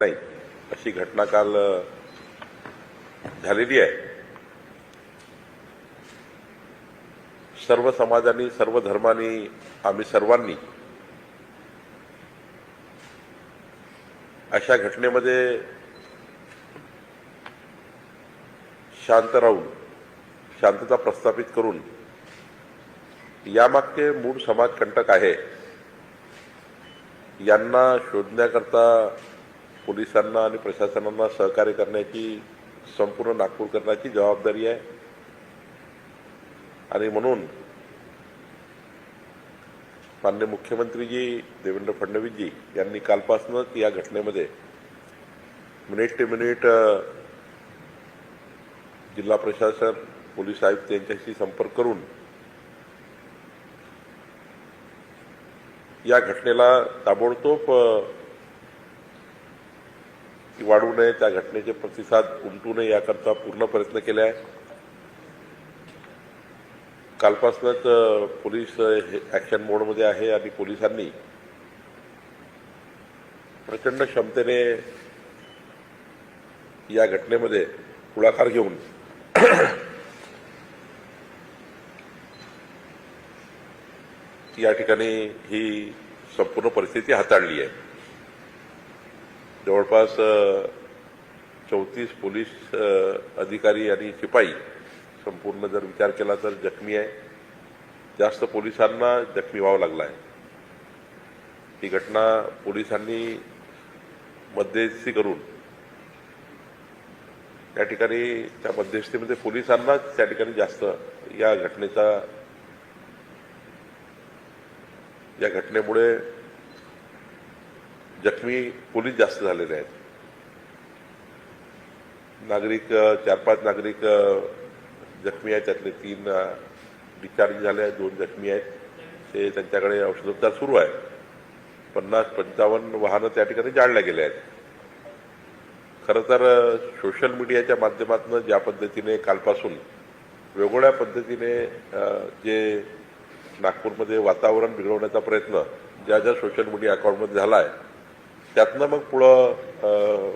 नाही अशी घटना काल झालेली आहे. सर्व समाजांनी सर्व धर्मांनी आम्ही सर्वांनी अशा घटनेमध्ये शांत राहून शांतता प्रस्थापित करून यामागचे मूळ समाज कंटक आहे. यांना शोधण्याकरता पोलिसांना आणि प्रशासनांना सहकार्य करण्याची संपूर्ण नागपूरकरणाची जबाबदारी आहे. आणि म्हणून मान्य मुख्यमंत्रीजी देवेंद्र फडणवीसजी यांनी कालपासूनच या घटनेमध्ये मिनिट ते मिनिट जिल्हा प्रशासन पोलीस आयुक्त यांच्याशी संपर्क करून या घटनेला ताबडतोब ती वाढू नये त्या घटनेचे प्रतिसाद उमटू नये याकरता पूर्ण प्रयत्न केले आहे. कालपासूनच पोलीस हे ॲक्शन मोडमध्ये आहे आणि पोलिसांनी प्रचंड क्षमतेने या घटनेमध्ये पुढाकार घेऊन या ठिकाणी ही संपूर्ण परिस्थिती हाताळली आहे. जवळपास चौतीस पोलीस अधिकारी आणि शिपाई संपूर्ण जर विचार केला तर जखमी आहे. जास्त पोलिसांना जखमी व्हावं लागला आहे ही घटना पोलिसांनी मध्यस्थी करून त्या ठिकाणी त्या मध्यस्थीमध्ये पोलिसांनाच त्या ठिकाणी जास्त या घटनेचा या घटनेमुळे जखमी पोलीस जास्त झालेले आहेत. नागरिक चार पाच नागरिक जखमी आहेत. त्यातले तीन डिस्चार्ज झाले आहेत. दोन जखमी आहेत. ते त्यांच्याकडे औषधोपचार सुरू आहे. पन्नास पंचावन्न वाहनं त्या ठिकाणी जाळल्या गेले आहेत. खरं तर सोशल मीडियाच्या माध्यमातून ज्या पद्धतीने कालपासून वेगवेगळ्या पद्धतीने जे नागपूरमध्ये वातावरण बिघडवण्याचा प्रयत्न ज्या ज्या सोशल मीडिया अकाउंटमध्ये झाला आहे त्यातनं मग पुढं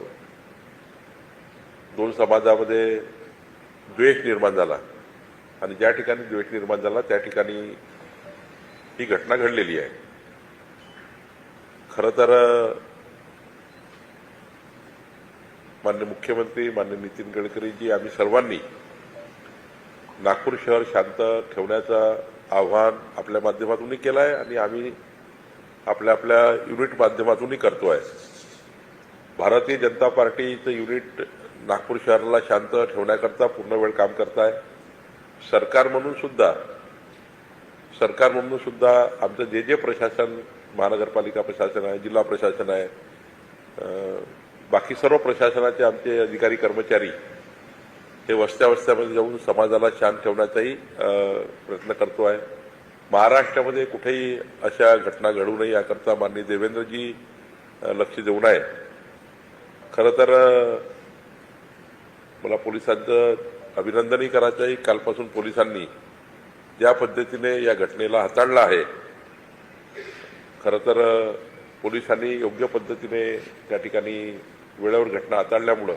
दोन समाजामध्ये द्वेष निर्माण झाला. आणि ज्या ठिकाणी द्वेष निर्माण झाला त्या ठिकाणी ही घटना घडलेली आहे. खरं तर माननीय मान्य मुख्यमंत्री मान्य नितीन गडकरीजी आम्ही सर्वांनी नागपूर शहर शांत ठेवण्याचं आव्हान आपल्या माध्यमातूनही केलं आहे आणि आम्ही आपल्या आपल्या युनिट माध्यमातूनही करतो आहे. भारतीय जनता पार्टीचं युनिट नागपूर शहराला शांत ठेवण्याकरता पूर्ण वेळ काम करत आहे सरकार म्हणून सुद्धा सरकार म्हणून सुद्धा आमचं जे जे प्रशासन महानगरपालिका प्रशासन आहे जिल्हा प्रशासन आहे बाकी सर्व प्रशासनाचे आमचे अधिकारी कर्मचारी हे वस्त्या वस्त्यामध्ये जाऊन समाजाला शांत ठेवण्याचाही प्रयत्न करतो आहे. महाराष्ट्रामध्ये कुठेही अशा घटना घडू नये याकरता माननीय देवेंद्रजी लक्ष देऊन आहे. खरं तर मला पोलिसांचं अभिनंदनही करायचं आहे. कालपासून पोलिसांनी ज्या पद्धतीने या घटनेला हाताळला आहे खरं तर पोलिसांनी योग्य पद्धतीने त्या ठिकाणी वेळेवर घटना हाताळल्यामुळं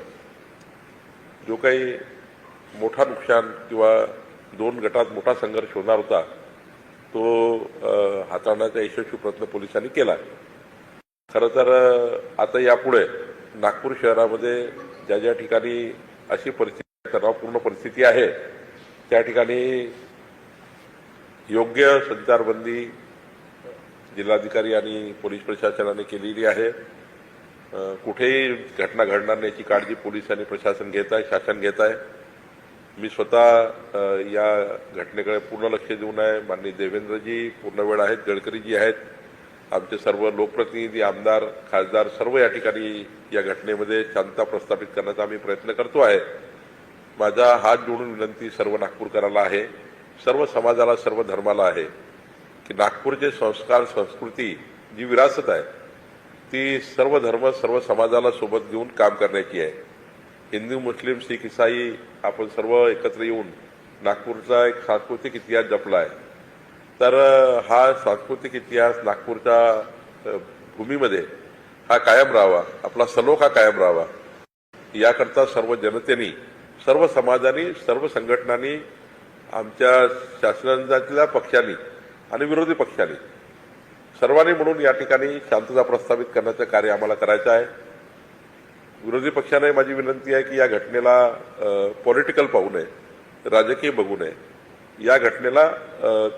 जो काही मोठा नुकसान किंवा दोन गटात मोठा संघर्ष होणार होता तो हाताळण्याचा यशस्वी प्रयत्न पोलिसांनी केला. खरं तर आता यापुढे नागपूर शहरामध्ये ज्या ज्या ठिकाणी अशी परिस्थिती तणावपूर्ण परिस्थिती आहे त्या ठिकाणी योग्य संचारबंदी जिल्हाधिकारी आणि पोलीस प्रशासनाने केलेली आहे. कुठेही घटना घडणार नाही याची काळजी पोलीस आणि प्रशासन घेत आहे शासन घेत आहे. मी स्वतः या घटनेकडे पूर्ण लक्ष देऊन आहे. माननीय देवेंद्रजी पूर्ण वेळ आहेत. गडकरीजी आहेत. आमचे सर्व लोकप्रतिनिधी आमदार खासदार सर्व या ठिकाणी या घटनेमध्ये शांतता प्रस्थापित करण्याचा आम्ही प्रयत्न करतो आहे. माझा हात जोडून विनंती सर्व नागपूरकराला आहे. सर्व समाजाला सर्व धर्माला आहे की नागपूरचे संस्कार संस्कृती जी विरासत आहे ती सर्व धर्म सर्व समाजाला सोबत घेऊन काम करण्याची आहे. हिंदू मुस्लिम शीख इसाई आपण सर्व एकत्र येऊन नागपूरचा एक सांस्कृतिक इतिहास जपला आहे तर हा सांस्कृतिक इतिहास नागपूरच्या भूमीमध्ये हा कायम राहावा आपला सलोखा कायम राहावा. याकरता सर्व जनतेने सर्व समाजाने सर्व संघटनांनी आमच्या शासनाच्या पक्षांनी आणि विरोधी पक्षांनी सर्वांनी म्हणून या ठिकाणी शांतता प्रस्थापित करण्याचं कार्य आम्हाला करायचं आहे. विरोधी पक्षाने माझी विनंती आहे की या घटनेला पॉलिटिकल पाहू नये राजकीय बघू नये. या घटनेला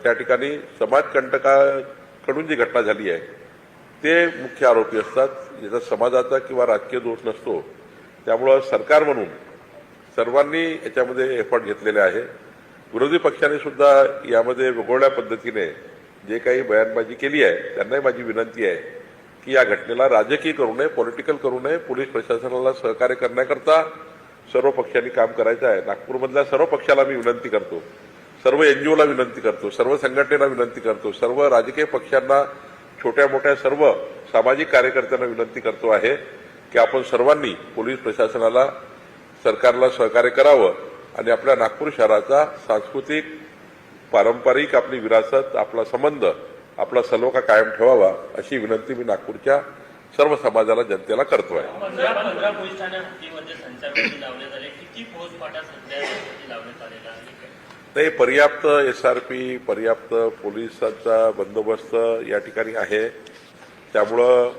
त्या ठिकाणी समाजकंटकाकडून जी घटना झाली आहे ते मुख्य आरोपी असतात. याचा समाजाचा किंवा राजकीय दोष नसतो त्यामुळं सरकार म्हणून सर्वांनी याच्यामध्ये एफर्ट घेतलेले आहे. विरोधी पक्षाने सुद्धा यामध्ये वेगवेगळ्या पद्धतीने जे काही बयानबाजी केली आहे त्यांनाही माझी विनंती आहे की या घटनेला राजकीय करू नये पॉलिटिकल करू नये पोलीस प्रशासनाला सहकार्य करण्याकरता सर्व पक्षांनी काम करायचं आहे. नागपूरमधल्या सर्व पक्षाला मी विनंती करतो. सर्व एनजीओला विनंती करतो. सर्व संघटनेला विनंती करतो. सर्व राजकीय पक्षांना छोट्या मोठ्या सर्व सामाजिक कार्यकर्त्यांना विनंती करतो आहे की आपण सर्वांनी पोलीस प्रशासनाला सरकारला सहकार्य करावं आणि आपल्या नागपूर शहराचा सांस्कृतिक पारंपरिक आपली विरासत आपला संबंध आपला सलोखा कायम ठेवावा अशी विनंती मी नागपूरच्या सर्व समाजाला जनतेला करतो आहे? नाही पर्याप्त एस आर पी पर्याप्त पोलिसांचा बंदोबस्त या ठिकाणी आहे. त्यामुळं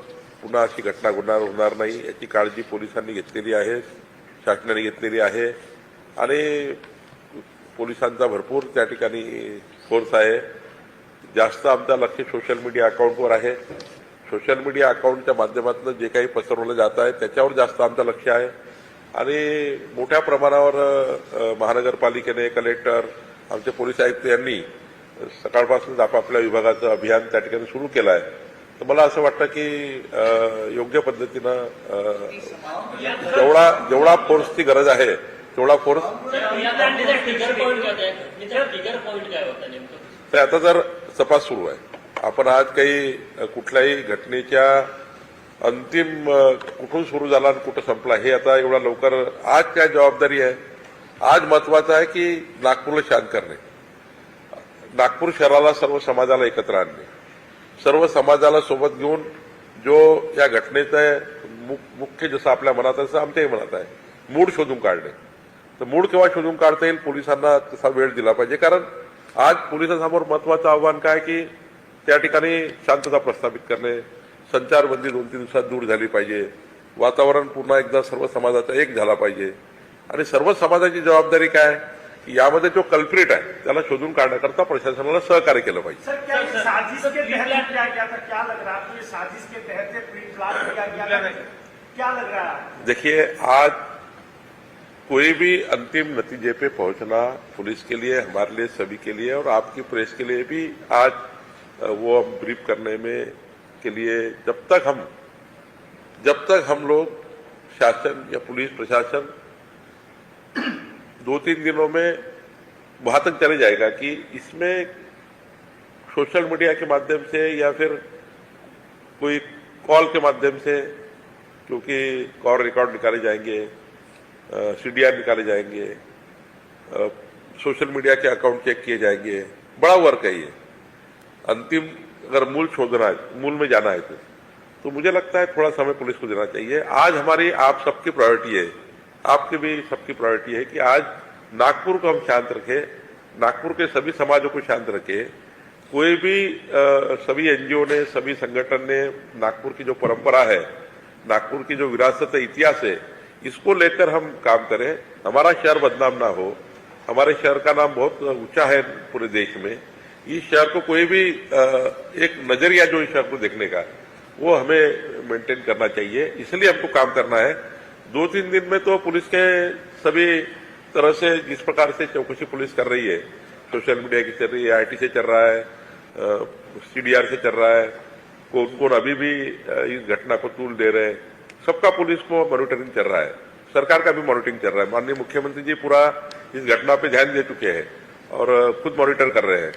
पुन्हा अशी घटना होणार होणार नाही याची काळजी पोलिसांनी घेतलेली आहे शासनाने घेतलेली आहे. आणि पोलिसांचा भरपूर त्या ठिकाणी फोर्स आहे. जास्त आमचं लक्ष सोशल मीडिया अकाउंटवर आहे. सोशल मीडिया अकाउंटच्या माध्यमातून जे काही पसरवलं जात आहे त्याच्यावर जास्त आमचं लक्ष आहे. आणि मोठ्या प्रमाणावर महानगरपालिकेने कलेक्टर आमचे पोलीस आयुक्त यांनी सकाळपासूनच आपापल्या विभागाचं अभियान त्या ठिकाणी सुरू केलं आहे. तर मला असं वाटतं की योग्य पद्धतीनं जेवढा जेवढा फोर्सची गरज आहे तेवढा फोर्स तर आता जर तपास सुरू आहे. आपण आज काही कुठल्याही घटनेच्या अंतिम कुठून सुरू झाला आणि कुठं संपला हे आता एवढा लवकर आज काय जबाबदारी आहे? आज महत्वाचं आहे की नागपूरला शांत करणे. नागपूर शहराला सर्व समाजाला एकत्र आणणे. सर्व समाजाला सोबत घेऊन जो या घटनेचं मु- मुख्य जसं आपल्या मनात आहे तसं आमच्याही मनात आहे. मूड शोधून काढणे. तर मूड केव्हा शोधून काढता येईल पोलिसांना तसा वेळ दिला पाहिजे. कारण आज पोलिसांसमोर महत्वाचं आव्हान काय की त्या ठिकाणी शांतता प्रस्थापित करणे संचारबंदी दोन तीन दिवसात दूर झाली पाहिजे वातावरण पुन्हा एकदा सर्व समाजाचा एक झाला पाहिजे. आणि सर्व समाजाची जबाबदारी काय? की यामध्ये जो कल्प्रिट आहे त्याला शोधून काढण्याकरता प्रशासनाला सहकार्य केलं पाहिजे. देखिए आज कोई भी अंतिम नतीजे पे पहुँचना पुलिस के लिए, हमारे लिए, सभी के लिए और आपकी प्रेस के लिए भी आज वो हम ब्रीफ करने में के लिए जब तक हम, जब तक हम लोग शासन या पुलिस प्रशासन दो तीन दिनों में वहाँ तक चले जाएगा कि इसमें सोशल मीडिया के माध्यम से या फिर कोई कॉल के माध्यम से, क्योंकि कॉल रिकॉर्ड निकाले जाएँगे सीडीआर निकाले जाएँगे। सोशल मीडिया के अकाउंट चेक किए जाएँगे। बड़ा वर्क है ये। अंतिम अगर मूल शोधना है मूल में जाना है तो। तो मुझे लगता है थोड़ा समय पुलिस को देना चाहिए। आज हमारी आप सबकी प्रायोरिटी है। आपकी भी सबकी प्रायोरिटी है कि आज नागपुर को हम शांत रखें। नागपुर के सभी समाजों को शांत रखें। कोई भी अ, सभी एनजीओ ने सभी संगठन ने नागपुर की जो परंपरा है नागपुर की जो विरासत है इतिहास है इसको लेकर हम काम करें। हमारा शहर बदनाम ना हो। हमारे शहर का नाम बहुत ऊँचा है पूरे देश में। इस शहर को कोई भी एक नज़रिया जो इस शहर को देखने का, वो हमें मेंटेन करना चाहिए। इसलिए हमको काम करना है। दो तीन दिन में तो पुलिस के सभी तरह से जिस प्रकार से चौकसी पुलिस कर रही है, सोशल मीडिया की चल रही है आईटी से चल रहा है सीडीआर से चल रहा है कौन कौन अभी भी इस घटना को तूल दे रहे हैं। सबका पुलिस को मॉनिटरिंग चल रहा है। सरकार का भी मॉनिटरिंग चल रहा है। माननीय मुख्यमंत्री जी पूरा इस घटना पे ध्यान दे चुके हैं और खुद मॉनिटर कर रहे हैं।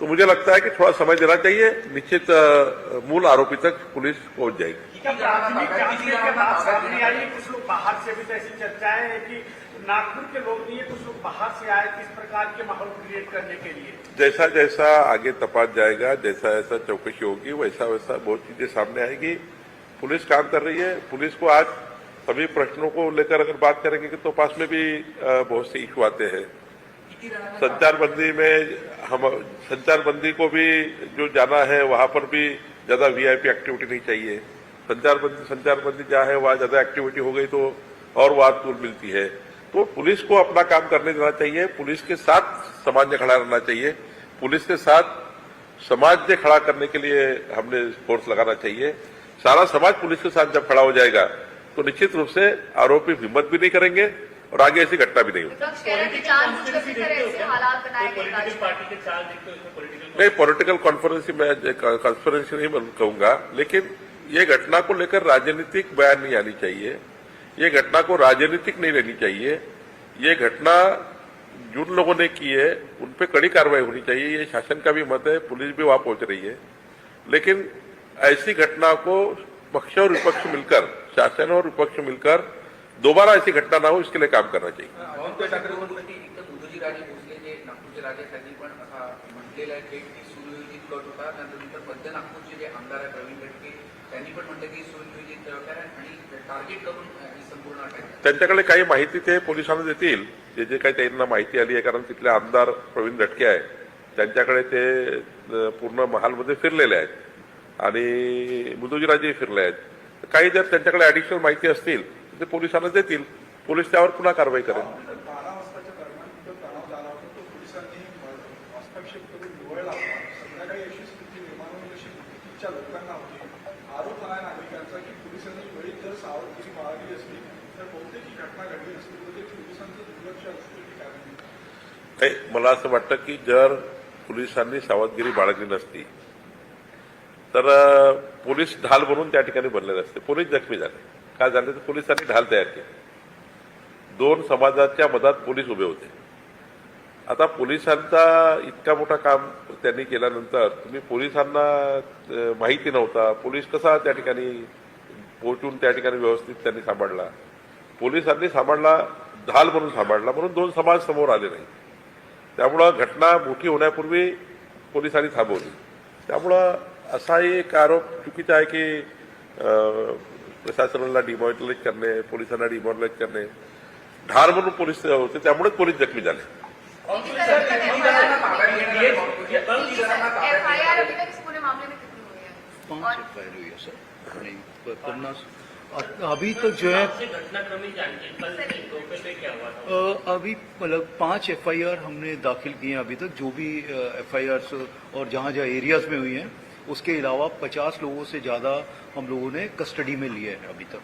तो मुझे लगता है कि थोड़ा समय देना चाहिए। निश्चित मूल आरोपी तक पुलिस पहुँच जाएगी। कुछ लोग बाहर से भी तो ऐसी चर्चाएँ हैं कि नागपुर के लोग नहीं है। कुछ लोग बाहर से आए किस प्रकार के माहौल क्रिएट करने के लिए? जैसा जैसा आगे तपास जाएगा जैसा जैसा चौकसी होगी वैसा वैसा बहुत चीज़ें सामने आएगी। पुलिस काम कर रही है। पुलिस को आज सभी प्रश्नों को लेकर अगर बात करेंगे कि तो पास में भी बहुत से इशू आते हैं। संचार बंदी में हम संचार बंदी को भी जो जाना है, वहाँ पर भी ज़्यादा वीआईपी एक्टिविटी नहीं चाहिए। संचार बंदी संचार बंदी जहाँ है, वहाँ ज़्यादा एक्टिविटी हो गई तो और वाद तूल मिलती है। तो पुलिस को अपना काम करने देना चाहिए। पुलिस के साथ समाज ने खड़ा रहना चाहिए। पुलिस के साथ समाज ने खड़ा करने के लिए हमने फोर्स लगाना चाहिए। सारा समाज पुलिस के साथ जब खड़ा हो जाएगा तो निश्चित रूप से आरोपी हिम्मत भी नहीं करेंगे और आगे ऐसी घटना भी नहीं होगी। पॉलिटिकल नहीं पॉलिटिकल कॉन्फ्रेंस मैं कॉन्फ्रेंस नहीं कहूँगा लेकिन ये घटना को लेकर राजनीतिक बयान नहीं आनी चाहिए ये घटना को राजनीतिक नहीं लेनी चाहिए ये घटना जिन लोगों ने की है उन पर कड़ी कार्रवाई होनी चाहिए ये शासन का भी मत है पुलिस भी वहाँ पहुँच रही है। लेकिन ऐसी घटना को पक्ष और विपक्ष मिलकर शासन और विपक्ष मिलकर दोबारा ऐसी घटना ना हो इसके लिए काम करना चाहिए ही. त्यांच्याकडे काही माहिती ते पोलिसांना देतील जे जे काही त्यांना माहिती आली आहे कारण तिथले आमदार प्रवीण दटके आहे त्यांच्याकडे ते पूर्ण महालमध्ये फिरलेले आहेत आणि मुदुजीराजे फिरले आहेत. काही जर त्यांच्याकडे ऍडिशनल माहिती असतील ते पोलिसांना देतील. पोलीस त्यावर पुन्हा कारवाई करेल. मला असं वाटतं की जर पोलिसांनी सावधगिरी बाळगली नसती तर पोलीस ढाल बनून त्या ठिकाणी बनलेले असते. पोलीस जखमी झाले. काय झाले तर पोलिसांनी ढाल तयार केली. दोन समाजाच्या मधात पोलीस उभे होते. आता पोलिसांचा इतका मोठा काम त्यांनी केल्यानंतर तुम्ही पोलिसांना माहिती नव्हता. पोलीस कसा त्या ठिकाणी पोहोचून त्या ठिकाणी व्यवस्थित त्यांनी सांभाळला? पोलिसांनी सांभाळला ढाल म्हणून सांभाळला म्हणून दोन समाज समोर आले नाही. त्यामुळं घटना मोठी होण्यापूर्वी पोलिसांनी थांबवली. त्यामुळं असा एक आरोप चुकी था कि प्रशासन डिमॉनिटराईज करने पुलिस डिमॉनिटराईज करने ढार मन पुलिस होते पुलिस जख्मी जाने अभी तो जो है अभी मतलब पाँच एफआईआर हमने दाखिल किए हैं अभी तक जो भी एफआईआर और जहाँ जहाँ एरियाज़ में हुई हैं उसके अलावा पचास लोगों से ज़्यादा हम लोगों ने कस्टडी में लिए हैं अभी तक।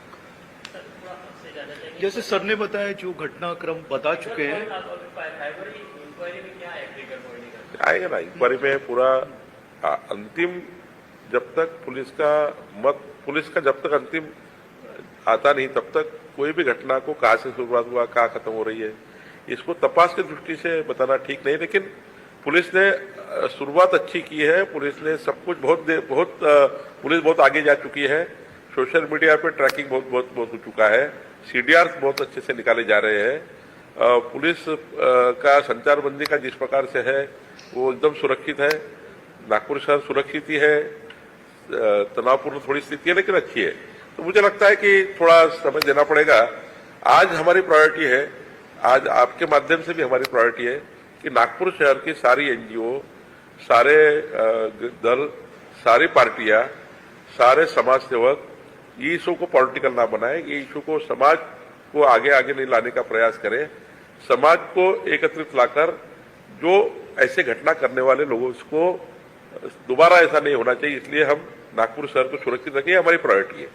जैसे सर ने बताया, जो घटनाक्रम बता चुके हैं। आएगा ना इंक्वायरी में पूरा। अंतिम जब तक पुलिस का मत, पुलिस का जब तक अंतिम आता नहीं, तब तक कोई भी घटना को कहाँ से शुरुआत हुआ, कहाँ खत्म हो रही है, इसको तपास की दृष्टि से बताना ठीक नहीं, लेकिन पुलिस ने शुरुआत अच्छी की है। पुलिस ने सब कुछ बहुत बहुत पुलिस बहुत आगे जा चुकी है। सोशल मीडिया पे ट्रैकिंग बहुत बहुत बहुत हो चुका है। सीडीआर बहुत अच्छे से निकाले जा रहे हैं। पुलिस का संचार बंदी का जिस प्रकार से है, वो एकदम सुरक्षित है। नागपुर शहर सुरक्षित ही है। तनावपूर्ण थोड़ी स्थिति है, लेकिन अच्छी है। तो मुझे लगता है कि थोड़ा समय देना पड़ेगा। आज हमारी प्रायोरिटी है। आज आपके माध्यम से भी हमारी प्रायोरिटी है। कि नागपुर शहर की सारी एनजीओ, सारे दल, सारी पार्टियाँ, सारे समाज सेवक ये इशू को पॉलिटिकल ना बनाए, ये इशू को समाज को आगे आगे नहीं लाने का प्रयास करें। समाज को एकत्रित लाकर जो ऐसे घटना करने वाले लोगों को, दोबारा ऐसा नहीं होना चाहिए, इसलिए हम नागपुर शहर को सुरक्षित रखें हमारी प्रायोरिटी है।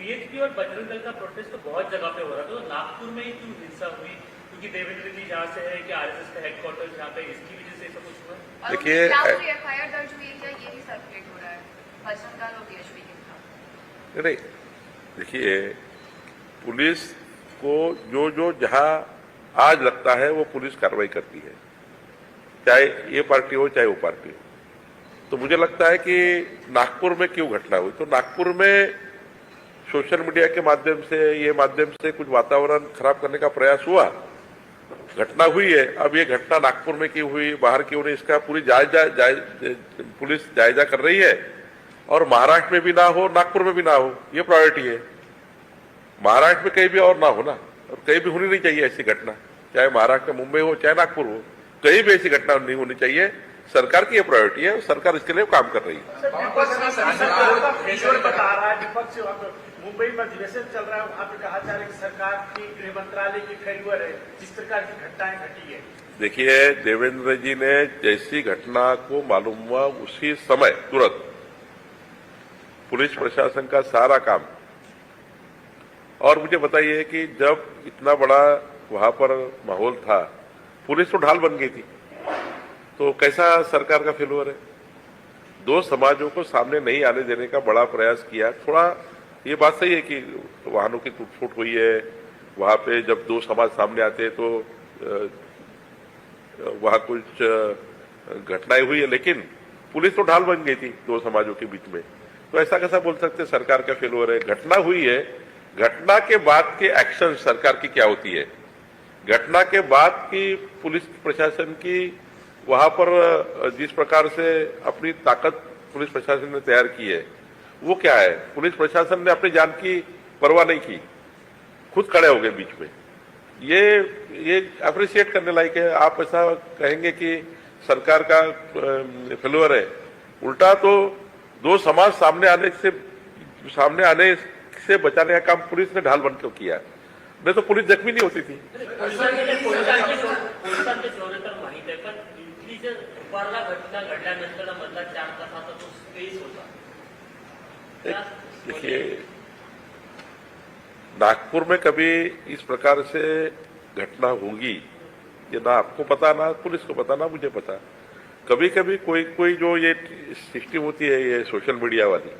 पीएचपी और बजरंग दल का प्रोटेस्ट तो बहुत जगह पे हो रहा था। तो नागपुर में ही क्यों हिंसा हुई? क्योंकि देवेंद्र जी जहाँ से है कि आरएसएस का हेडक्वार्टर जहाँ पे इसकी वजह से ऐसा कुछ हुआ? देखिए, एफ़ आई आर दर्ज हुई है क्या ये भी सर्कुलेट हो रहा है? बजरंग दल और बीएचपी के खिलाफ। देखिए पुलिस को जो जो जहाँ आज लगता है वो पुलिस कार्रवाई करती है। चाहे ये पार्टी हो चाहे वो पार्टी हो। तो मुझे लगता है कि नागपुर में क्यों घटना हुई? तो नागपुर में सोशल मीडिया के माध्यम से ये माध्यम से कुछ वातावरण खराब करने का प्रयास हुआ। घटना हुई है। अब ये घटना नागपुर में क्यों हुई बाहर क्यों नहीं इसका पूरी जायजा जाय, पुलिस जायजा कर रही है। और महाराष्ट्र में भी ना हो नागपुर में भी ना हो ये प्रायोरिटी है। महाराष्ट्र में कहीं भी और ना हो ना और कहीं भी होनी नहीं चाहिए ऐसी घटना। चाहे महाराष्ट्र में मुंबई हो चाहे नागपुर हो कहीं भी ऐसी घटना नहीं होनी चाहिए। सरकार की ये प्रायोरिटी है सरकार इसके लिए काम कर रही है। मुंबई में अधिवेशन चल रहा है, वहाँ पे कहा जा रहा है कि सरकार की, गृह मंत्रालय की फेल्यूर है जिस प्रकार की घटनाएँ घटी है। देखिए, देवेंद्र जी ने जैसी घटना को मालूम हुआ उसी समय तुरंत पुलिस प्रशासन का सारा काम। और मुझे बताइए कि जब इतना बड़ा वहाँ पर माहौल था, पुलिस तो ढाल बन गई थी। तो कैसा सरकार का फेलुअर है? दो समाजों को सामने नहीं आने देने का बड़ा प्रयास किया, थोड़ा ये बात सही है कि वाहनों की टूट हुई है। वहाँ पे जब दो समाज सामने आते हैं तो वहाँ कुछ घटनाएँ हुई है, लेकिन पुलिस तो ढाल बन गई थी दो समाजों के बीच में। तो ऐसा कैसा बोल सकते सरकार का फेलुअर है। घटना हुई है। घटना के बाद के एक्शन सरकार की क्या होती है? घटना के बाद की पुलिस प्रशासन की वहाँ पर जिस प्रकार से अपनी ताकत पुलिस प्रशासन ने तैयार की है वो क्या है पुलिस प्रशासन ने अपनी जान की परवाह नहीं की खुद खड़े हो गए बीच में ये ये अप्रिशिएट करने लायक है आप ऐसा कहेंगे कि सरकार का फेलुअर है उल्टा तो दो समाज सामने आने से सामने आने से बचाने का काम पुलिस ने ढाल बनकर किया नहीं तो पुलिस जख्मी नहीं होती थी घटना चार तो होता देखिए, नागपुर में कभी इस प्रकार से घटना होगी, ये ना आपको पता, ना पुलिस को पता, ना मुझे पता। कभी कभी कोई कोई जो ये सिस्टम होती है, ये सोशल मीडिया वाली,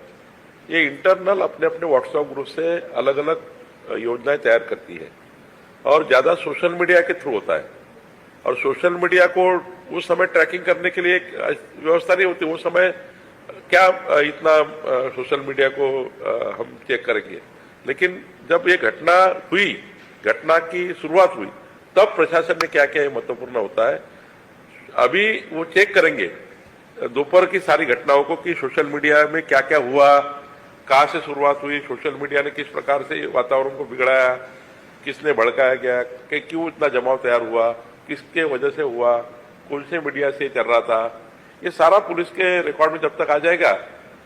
ये इंटरनल अपने अपने व्हाट्सएप ग्रुप से अलग अलग योजनाएँ तैयार करती है। और ज़्यादा सोशल मीडिया के थ्रू होता है। और सोशल मीडिया को उस समय ट्रैकिंग करने के लिए व्यवस्था नहीं होती उस समय क्या इतना सोशल मीडिया को हम चेक करेंगे? लेकिन जब ये घटना हुई, घटना की शुरुआत हुई, तब प्रशासन ने क्या क्या महत्वपूर्ण होता है? अभी वो चेक करेंगे दोपहर की सारी घटनाओं को कि सोशल मीडिया में क्या क्या हुआ, कहाँ से शुरुआत हुई, सोशल मीडिया ने किस प्रकार से वातावरण को बिगड़ाया, किसने भड़काया गया क्यों इतना जमाव तैयार हुआ, किसके वजह से हुआ, कौन से मीडिया से चल रहा था? ये सारा पुलिस के रिकॉर्ड में जब तक आ जाएगा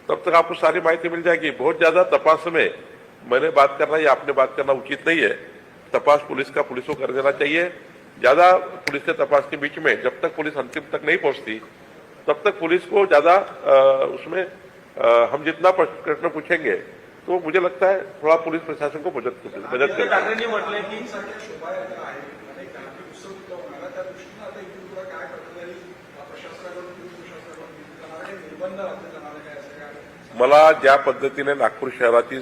तब तक आपको सारी माहिती मिल जाएगी। बहुत ज़्यादा तपास में मैंने बात करना या आपने बात करना उचित नहीं है। तपास पुलिस का पुलिस को कर देना चाहिए। ज़्यादा पुलिस के तपास के बीच में जब तक पुलिस अंतिम तक नहीं पहुँचती तब तक पुलिस को ज़्यादा उसमें अ, हम जितना प्रश्न पूछेंगे तो मुझे लगता है थोड़ा पुलिस प्रशासन को मदद मदद करेगा मला ज्या पद्धतीने नागपूर शहराची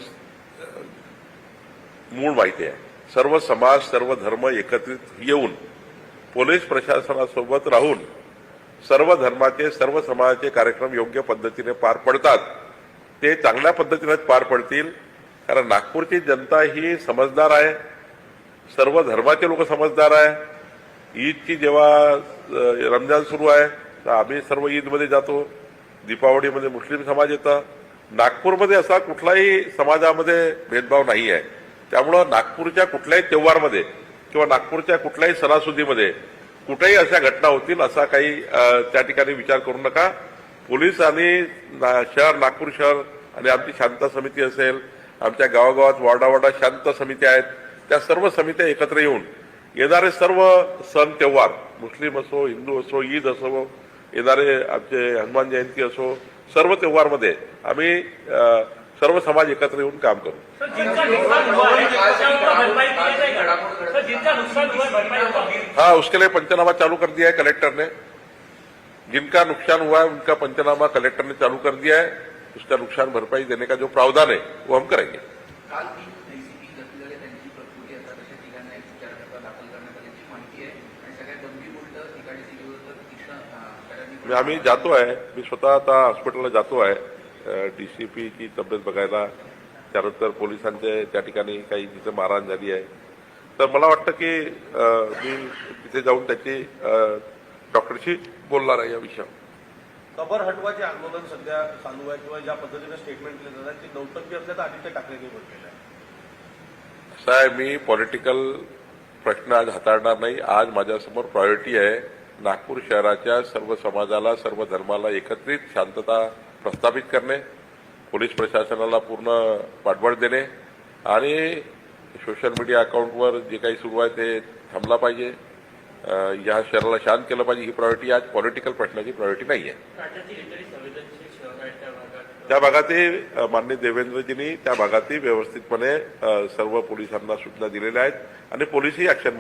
मूळ माहिती आहे सर्व समाज सर्व धर्म एकत्रित येऊन पोलीस प्रशासनासोबत राहून सर्व धर्माचे सर्व समाजाचे कार्यक्रम योग्य पद्धतीने पार पडतात ते चांगल्या पद्धतीनेच पार पडतील. कारण नागपूरची जनता ही समजदार आहे सर्व धर्माचे लोक समजदार आहे. ईदची जेव्हा रमजान सुरू आहे तर आम्ही सर्व ईदमध्ये जातो. दीपावलीमध्ये मुस्लिम समाज येतं. नागपूरमध्ये असा कुठलाही समाजामध्ये भेदभाव नाही आहे. त्यामुळं नागपूरच्या कुठल्याही त्योहारमध्ये किंवा नागपूरच्या कुठल्याही सणासुदीमध्ये कुठेही अशा घटना होतील असा काही त्या ठिकाणी विचार करू नका. पोलीस आणि ना- शहर नागपूर शहर आणि आमची शांत समिती असेल आमच्या गावागावात वार्डावार्डा शांत समित्या आहेत त्या सर्व समित्या एकत्र येऊन येणारे सर्व सण त्योहार मुस्लिम असो हिंदू असो ईद असो येणारे आमचे हनुमान जयंती असो सर्व त्योहारमध्ये आम्ही अ, सर्व समाज एकत्र येऊन काम करू. सर जिनका नुकसान हुआ है उसका भरपाई की जाएगा सर जिनका नुकसान हुआ है भरपाई होगा हाँ उसके लिए पंचनामा चालू कर दिया है कलेक्टर ने जिनका नुकसान हुआ है उनका पंचनामा कलेक्टर ने चालू कर दिया है. उसका नुकसान भरपाई देने का जो प्रावधान है वो हम करेंगे काल तीन एसीपी जखमी झाले त्यांची प्रकृती आता तशा ठिकाणी उपचाराकरता दाखल करण्यात आल्याची माहिती आहे आणि सगळ्यात गंभीर गोष्ट एका डीसीपी विरुद्ध तीक्ष्ण मी आम्ही जातो आहे. मी स्वतः आता हॉस्पिटलला जातो आहे. डीसीपीची तब्येत बघायला. त्यानंतर पोलिसांचे त्या ठिकाणी काही जिथे मारहाण झाली आहे. तर मला वाटतं की मी तिथे जाऊन त्याची डॉक्टरशी बोलणार आहे या विषयावर. कबर हटवाचे आंदोलन सध्या चालू आहे किंवा ज्या पद्धतीने स्टेटमेंट दिले जातात ते नौटंकी असल्याचं आदित्य ठाकरेंनी म्हटलेलं आहे. साहेब मी पॉलिटिकल प्रश्न आज हाताळणार नाही. आज माझ्यासमोर प्रायोरिटी आहे. नागपूर शहराच्या सर्व समाजाला सर्व धर्माला एकत्रित शांतता प्रस्थापित करणे पोलीस प्रशासनाला पूर्ण पाठबळ देणे आणि सोशल मीडिया अकाउंटवर जे काही सुरू आहे ते थांबला पाहिजे. या शहराला शांत केलं पाहिजे. ही प्रायोरिटी आज पॉलिटिकल प्रश्नाची प्रायोरिटी नाही आहे. त्या भागात. त्या भागातही माननीय देवेंद्रजींनी त्या भागातही व्यवस्थितपणे सर्व पोलिसांना सूचना दिलेल्या आहेत आणि पोलीसही ऍक्शन